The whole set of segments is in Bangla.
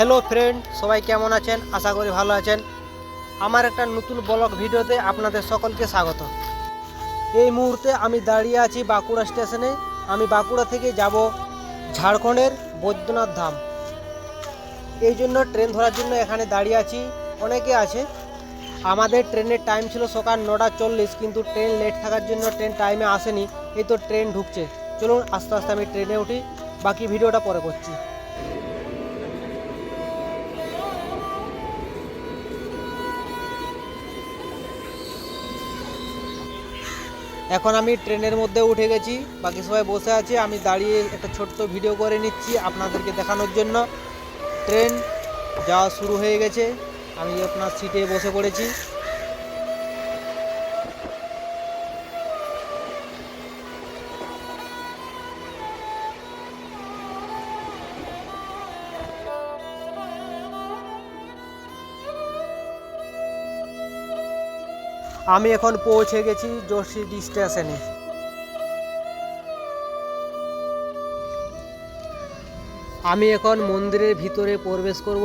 হ্যালো ফ্রেন্ড সবাই কেমন আছেন? আশা করি ভালো আছেন। আমার একটা নতুন ব্লগ ভিডিওতে আপনাদের সকলকে স্বাগত। এই মুহূর্তে আমি দাঁড়িয়ে আছি বাঁকুড়া স্টেশনে। আমি বাঁকুড়া থেকে যাব ঝাড়খণ্ডের বৈদ্যনাথ ধাম। এই জন্য ট্রেন ধরার জন্য এখানে দাঁড়িয়ে আছি। অনেকে আছে। আমাদের ট্রেনের টাইম ছিল সকাল নটা চল্লিশ, কিন্তু ট্রেন লেট থাকার জন্য ট্রেন টাইমে আসেনি। এই তো ট্রেন ঢুকছে। চলুন আস্তে আস্তে আমি ট্রেনে উঠি। বাকি ভিডিওটা পরে করছি। এখন আমি ট্রেনের মধ্যে উঠে গেছি, বাকি সবাই বসে আছে, আমি দাঁড়িয়ে একটা ছোট্ট ভিডিও করে নিচ্ছি আপনাদেরকে দেখানোর জন্য। ট্রেন যাওয়া শুরু হয়ে গেছে, আমি আপনার সিটে বসে পড়েছি। আমি এখন পৌঁছে গেছি জোশিডি স্টেশনে। আমি এখন মন্দিরের ভিতরে প্রবেশ করব।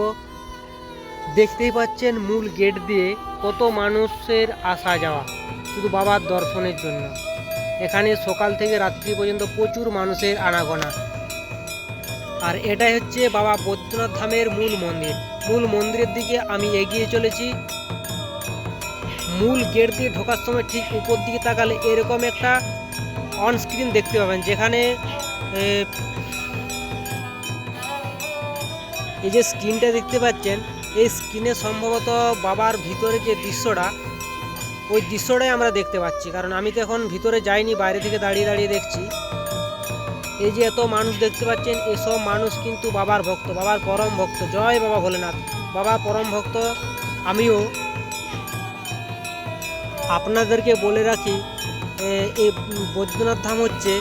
দেখতেই পাচ্ছেন মূল গেট দিয়ে কত মানুষের আসা যাওয়া, শুধু বাবার দর্শনের জন্য। এখানে সকাল থেকে রাত্রি পর্যন্ত প্রচুর মানুষের আনাগোনা। আর এটাই হচ্ছে বাবা বৈদ্যনাথ ধামের মূল মন্দির। মূল মন্দিরের দিকে আমি এগিয়ে চলেছি। মূল গেট দিয়ে ঢোকার সময় ঠিক উপর দিকে তাকালে এরকম একটা অনস্ক্রিন দেখতে পাবেন, যেখানে এই যে স্ক্রিনটা দেখতে পাচ্ছেন, এই স্ক্রিনে সম্ভবত বাবার ভিতরে যে দৃশ্যটা, ওই দৃশ্যটাই আমরা দেখতে পাচ্ছি। কারণ আমি তো এখন ভিতরে যাইনি, বাইরে থেকে দাঁড়িয়ে দাঁড়িয়ে দেখছি। এই যে এত মানুষ দেখতে পাচ্ছেন, এসব মানুষ কিন্তু বাবার ভক্ত, বাবার পরম ভক্ত। জয় বাবা ভোলেনাথ। বাবা পরম ভক্ত, আমিও। আপনাদেরকে বলে রাখি এই বৈদ্যনাথ ধাম হচ্ছে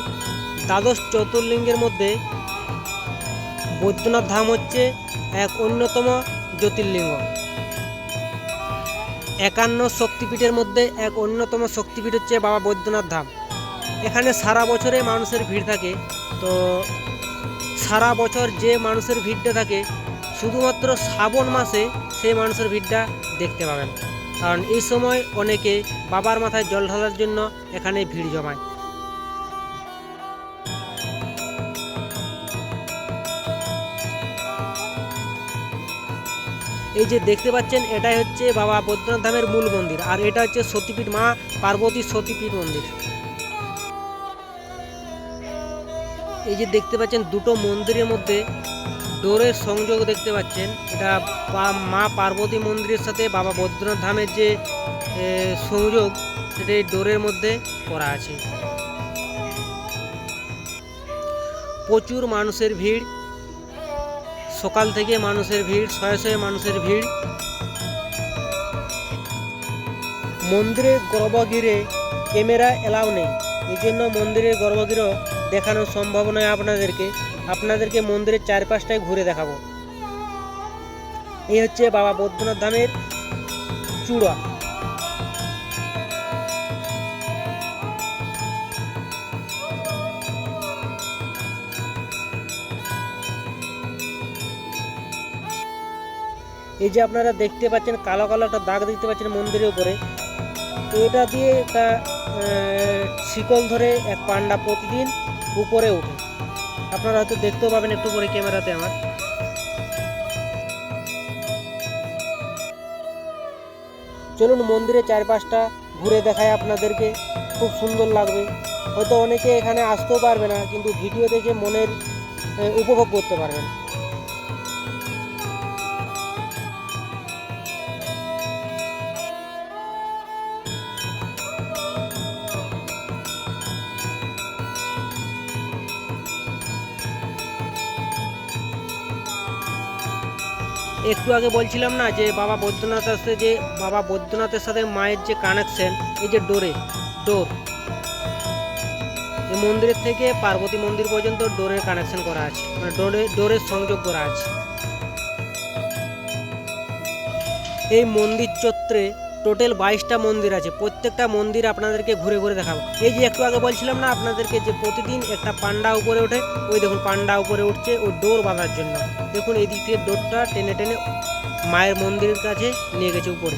দ্বাদশ চতুর্লিঙ্গের মধ্যে বৈদ্যনাথ ধাম হচ্ছে এক অন্যতম জ্যোতির্লিঙ্গ। একান্ন শক্তিপীঠের মধ্যে এক অন্যতম শক্তিপীঠ হচ্ছে বাবা বৈদ্যনাথ ধাম। এখানে সারা বছরে মানুষের ভিড় থাকে। তো সারা বছর যে মানুষের ভিড়টা থাকে, শুধুমাত্র শ্রাবণ মাসে সেই মানুষের ভিড়টা দেখতে পাবেন। কারণ এই সময় অনেকে বাবার মাথায় জল ঢালার জন্য এখানে ভিড় জমায়। এই যে দেখতে পাচ্ছেন, এটাই হচ্ছে বাবা বৈদ্যনাথ ধামের মূল মন্দির, আর এটা হচ্ছে সতীপীঠ মা পার্বতী সতীপীঠ মন্দির। এই যে দেখতে পাচ্ছেন, দুটো মন্দিরের মধ্যে ডোরের সংযোগ দেখতে পাচ্ছেন। এটা মা পার্বতী মন্দিরের সাথে বাবা বৈদ্যনাথ ধামের যে সংযোগ, সেটা এই ডোরের মধ্যে করা আছে। প্রচুর মানুষের ভিড়। সকাল থেকে মানুষের ভিড়, শয়ে শয়ে মানুষের ভিড়। মন্দিরের গর্ভগৃহে ক্যামেরা এলাও নেই। এই জন্য মন্দিরের গর্ভগৃহ দেখানো সম্ভব নয় আপনাদেরকে। আপনাদেরকে মন্দিরের চারপাশটায় ঘুরে দেখাবো। এই হচ্ছে বাবা বৈদ্যনাথ ধামের চূড়া। এই যে আপনারা দেখতে পাচ্ছেন, কালো কালো একটা দাগ দেখতে পাচ্ছেন মন্দিরের উপরে। তো এটা দিয়ে একটা শিকল ধরে এক পান্ডা প্রতিদিন উপরে ওঠে। আপনারা হয়তো দেখতেও পাবেন একটু পরে ক্যামেরাতে আমার। চলুন মন্দিরের চারপাশটা ঘুরে দেখায় আপনাদেরকে, খুব সুন্দর লাগবে। হয়তো অনেকে এখানে আসতেও পারবে না, কিন্তু ভিডিও দেখে মনের উপভোগ করতে পারবেন। একটু আগে বলছিলাম না যে বাবা বৈদ্যনাথের সাথে যে বাবা বৈদ্যনাথের সাথে মায়ের যে কানেকশন এই যে ডোরে, ডোর। এই মন্দিরের থেকে পার্বতী মন্দির পর্যন্ত ডোরের কানেকশন করা আছে মানে ডোরে, ডোরের সংযোগ করা আছে। এই মন্দির চত্বরে টোটাল বাইশটা মন্দির আছে। প্রত্যেকটা মন্দির আপনাদেরকে ঘুরে ঘুরে দেখাবো। এই যে একটু আগে বলছিলাম না আপনাদেরকে যে প্রতিদিন একটা পান্ডা উপরে ওঠে, ওই দেখুন পান্ডা উপরে উঠছে ওই ডোর বাঁধার জন্য। দেখুন এই দিক থেকে ডোরটা টেনে টেনে মায়ের মন্দিরের কাছে নিয়ে গেছে উপরে।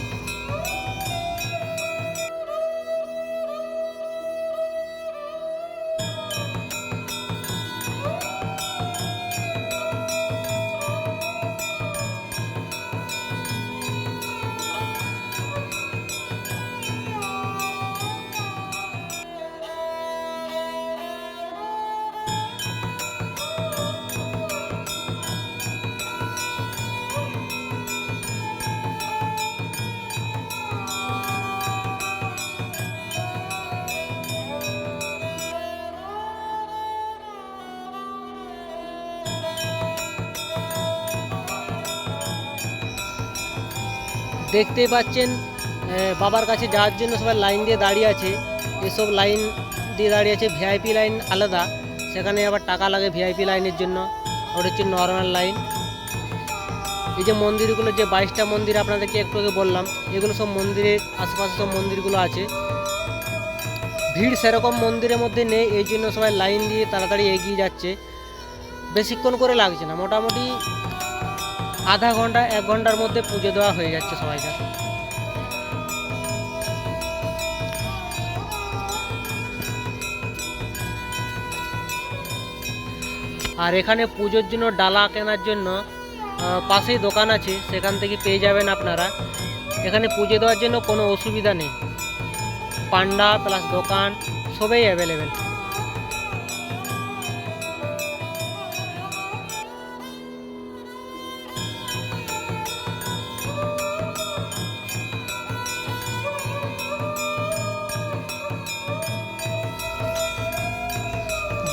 দেখতেই পাচ্ছেন বাবার কাছে যাওয়ার জন্য সবাই লাইন দিয়ে দাঁড়িয়ে আছে। এসব লাইন দিয়ে দাঁড়িয়ে আছে ভিআইপি লাইন আলাদা। সেখানে আবার টাকা লাগে ভিআইপি লাইনের জন্য। ওটা হচ্ছে নর্মাল লাইন। এই যে মন্দিরগুলো, যে বাইশটা মন্দির আপনাদেরকে একটু আগে বললাম, এগুলো সব মন্দিরের আশেপাশে সব মন্দিরগুলো আছে। ভিড় সেরকম মন্দিরের মধ্যে নেই, এই জন্য সবাই লাইন দিয়ে তাড়াতাড়ি এগিয়ে যাচ্ছে। বেশিক্ষণ করে লাগছে না, মোটামুটি আধা ঘণ্টা, এক ঘণ্টার মধ্যে পুজো দেওয়া হয়ে যাচ্ছে সবাইকার আর এখানে পুজোর জন্য ডালা কেনার জন্য পাশেই দোকান আছে, সেখান থেকে পেয়ে যাবেন আপনারা। এখানে পুজো দেওয়ার জন্য কোনো অসুবিধা নেই। পান্ডা প্লাস দোকান সবই অ্যাভেলেবেল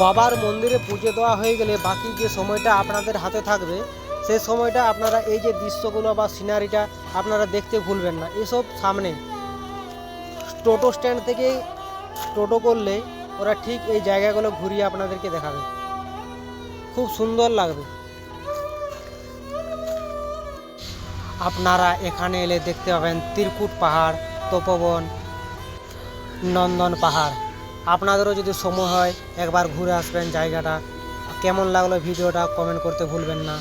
বাবার মন্দিরে পুজো দেওয়া হয়ে গেলে বাকি যে সময়টা আপনাদের হাতে থাকবে সেই সময়টা আপনারা এই যে দৃশ্যগুলো বা সিনারিটা আপনারা দেখতে ভুলবেন না। এসব সামনে টোটো স্ট্যান্ড থেকে টোটো করলে ওরা ঠিক এই জায়গাগুলো ঘুরিয়ে আপনাদেরকে দেখাবে। খুব সুন্দর লাগবে। আপনারা এখানে এলে দেখতে পাবেন তিরকুট পাহাড়, তপবন, নন্দন পাহাড়। আপনাদেরও যদি সময় হয়, একবার ঘুরে আসবেন জায়গাটা। কেমন লাগল ভিডিওটা কমেন্ট করতে ভুলবেন না।